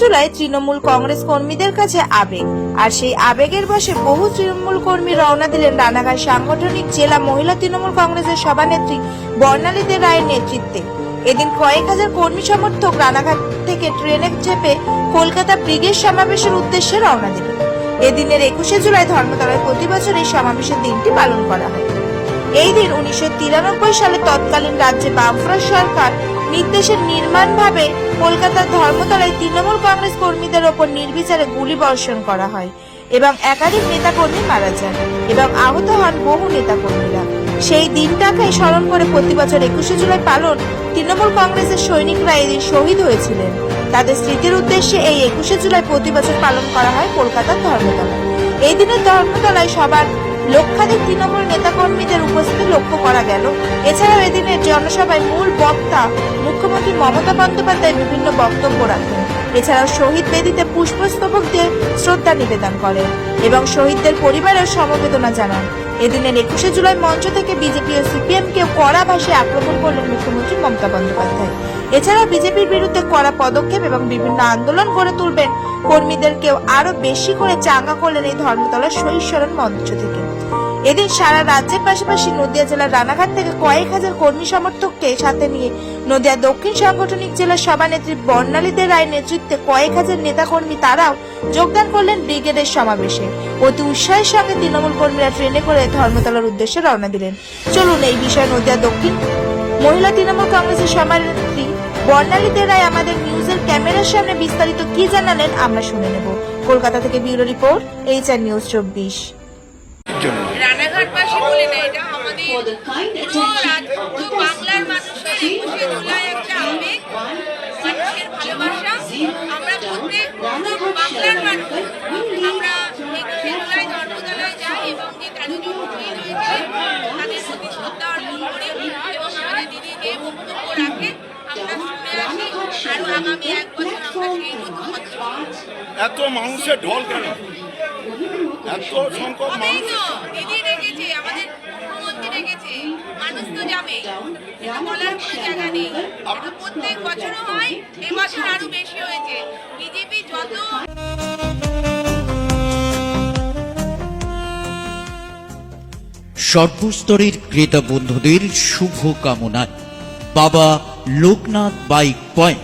জুলাই তৃণমূল কংগ্রেস কর্মীদের কাছে আবেগ। আর সেই আবেগের বসে বহু তৃণমূল কর্মী রওনা দিলেন রানাঘাট সাংগঠনিক জেলা মহিলা তৃণমূল কংগ্রেসের সভানেত্রী বর্ণালী দে রায়ের নেতৃত্বে। এদিন কয়েক হাজার কর্মী সমর্থক রানাঘাট থেকে ট্রেনে চেপে কলকাতা ব্রিগেড সমাবেশের উদ্দেশ্যে রওনা দিলেন। এদিনের একুশে জুলাই ধর্মতলায় প্রতি বছর এই সমাবেশের দিনটি পালন করা হয়। এই দিন উনিশশো তিরানব্বই সালে তৎকালীন রাজ্যে বামফ্রন্ট সরকার নির্দেশে নির্মাণভাবে কলকাতার ধর্মতলায় তৃণমূল কংগ্রেস কর্মীদের ওপর নির্বিচারে গুলি বর্ষণ করা হয় এবং একাধিক নেতাকর্মী মারা যান এবং আহত হন বহু নেতাকর্মীরা। সেই দিনটাকে স্মরণ করে প্রতি বছর একুশে জুলাই পালন তৃণমূল কংগ্রেসের সৈনিকরা এদিন শহীদ হয়েছিলেন। তাদের স্মৃতির উদ্দেশ্যে এই একুশে জুলাই প্রতি বছর পালন করা হয় কলকাতার ধর্মতলায়। এই দিনের ধর্মতলায় সবার লক্ষাধিক তৃণমূল নেতাকর্মীদের উপস্থিতি লক্ষ্য করা গেল। এছাড়াও এদিনের জনসভায় মূল বক্তা মমতা বন্দ্যোপাধ্যায় বিভিন্ন বক্তব্য রাখেন। এছাড়াও শহীদ বেদিতে পুষ্পস্তবক দিয়ে শ্রদ্ধা নিবেদন করেন এবং শহীদদের পরিবারের সমবেদনা জানান। এদিনের একুশে জুলাই মঞ্চ থেকে বিজেপি ও সিপিএম কে কড়া ভাষায় আক্রমণ করলেন মুখ্যমন্ত্রী মমতা বন্দ্যোপাধ্যায়। এছাড়াও বিজেপির বিরুদ্ধে কড়া পদক্ষেপ এবং বিভিন্ন আন্দোলন গড়ে তুলবেন কর্মীদেরকেও আরও বেশি করে চাঙ্গা করলেন এই ধর্মতলার শহীদ মঞ্চ থেকে। এদিন সারা রাজ্যের পাশাপাশি নদিয়া জেলার রানাঘাট থেকে কয়েক হাজার কর্মী সমর্থককে সাথে নিয়ে নদিয়া দক্ষিণ সাংগঠনিক জেলার সভানেত্রী বর্ণালী দে রায়ের নেতৃত্বে কয়েক হাজার নেতাকর্মী তারাও যোগদান করলেন ব্রিগেডের সমাবেশে। অতি উৎসাহের সঙ্গে তৃণমূল কর্মীরা ট্রেনে করে ধর্মতলার উদ্দেশ্যে রওনা দিলেন। চলুন এই বিষয়ে নদিয়া দক্ষিণ মহিলা তৃণমূল কংগ্রেসের সভানেত্রী বর্ণালী দে রায় আমাদের নিউজের ক্যামেরার সামনে বিস্তারিত কি জানালেন আমরা শুনে নেব। কলকাতা থেকে bureau report H R news চব্বিশ। রানাঘাটবাসী বলে না এটা আমাদের পুরো বাংলার মানুষের একুশে জুলাই একটা আবেগ মানুষের ভালোবাসা। আমরা প্রত্যেক বাংলার মানুষ। আমরা একুশে জুলাই ধর্মতলায় যাই এবং যে তেরো শহীদ হয়েছে তাদের প্রতি শ্রদ্ধা অর্পণ করি এবং আমাদের দিদি বক্তব্য রাখে। আমরা শুনে আসি। আরও আগামী এক এত মানুষের ঢল কেন? এত সংখ্যক মানুষ তো দিদি রেখেছে আমাদের মুখ্যমন্ত্রী রেখেছে মানুষ তো যাবে বলার কোনো জায়গা নেই। প্রত্যেক বছরও হয় এবছর আরও বেশি হয়েছে। বিজেপি যত সর্বস্তরের ক্রেতা বন্ধুদের শুভ কামনায় বাবা লোকনাথ বাইক পয়েন্ট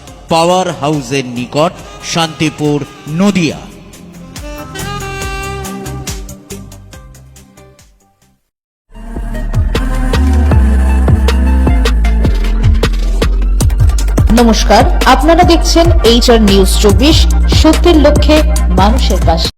পাওয়ার হাউসের নিকট শান্তিপুর, নদিয়া। নমস্কার, আপনারা দেখছেন এইচআর নিউজ চব্বিশ, সত্যের লক্ষ্যে মানুষের পাশে।